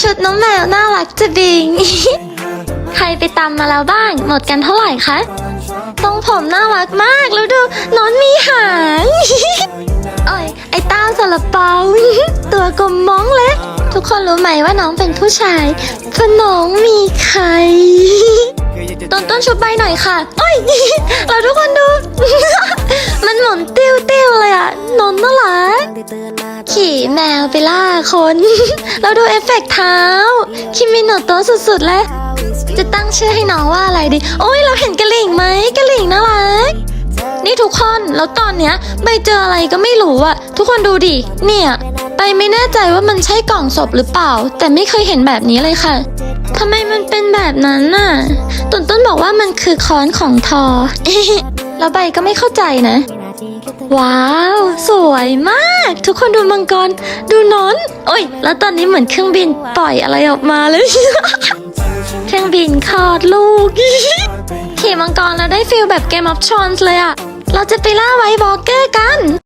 ชุดน้องแมวน่ารักจะบิง ใครไปตำมมาแล้วบ้าง หมดกันเท่าไหร่คะทรงผมน่ารักมาก แล้วดูนอนมีหางโอ้ยไอ้ต้าสลับเปาตัวกลมม้องเล็กทุกคนรู้ไหมว่าน้องเป็นผู้ชายเพราะน้องมีไข่ต้นต้นชุบใบหน่อยค่ะ โอ้ย เราทุกคนดู มันหมุนติ้วติ้วเลยอะนนน่ารัก ขี่แมวไปล่าคน เราดูเอฟเฟกต์เท้า คิมิโนโตะสุดๆเลย จะตั้งชื่อให้น้องว่าอะไรดี โอ้ยเราเห็นกระหลิ่งไหมกระหลิ่งน่ารัก นี่ทุกคน แล้วตอนเนี้ยใบเจออะไรก็ไม่รู้อะทุกคนดูดิ เนี่ยใบไม่แน่ใจว่ามันใช่กล่องศพหรือเปล่า แต่ไม่เคยเห็นแบบนี้เลยค่ะทำไมมันเป็นแบบนั้นน่ะตุนต้นบอกว่ามันคือค้อนของทอ แล้วใบก็ไม่เข้าใจนะ ว้าว สวยมาก ทุกคนดูมังกร ดูนอน โอ้ย แล้วตอนนี้เหมือนเครื่องบินปล่อยอะไรออกมาเลย เครื่องบินคลอดลูก ขี่มังกรแล้วได้ฟิลแบบเกมออฟชอนส์เลยอะเราจะไปล่าไวท์บล็อเกอร์กัน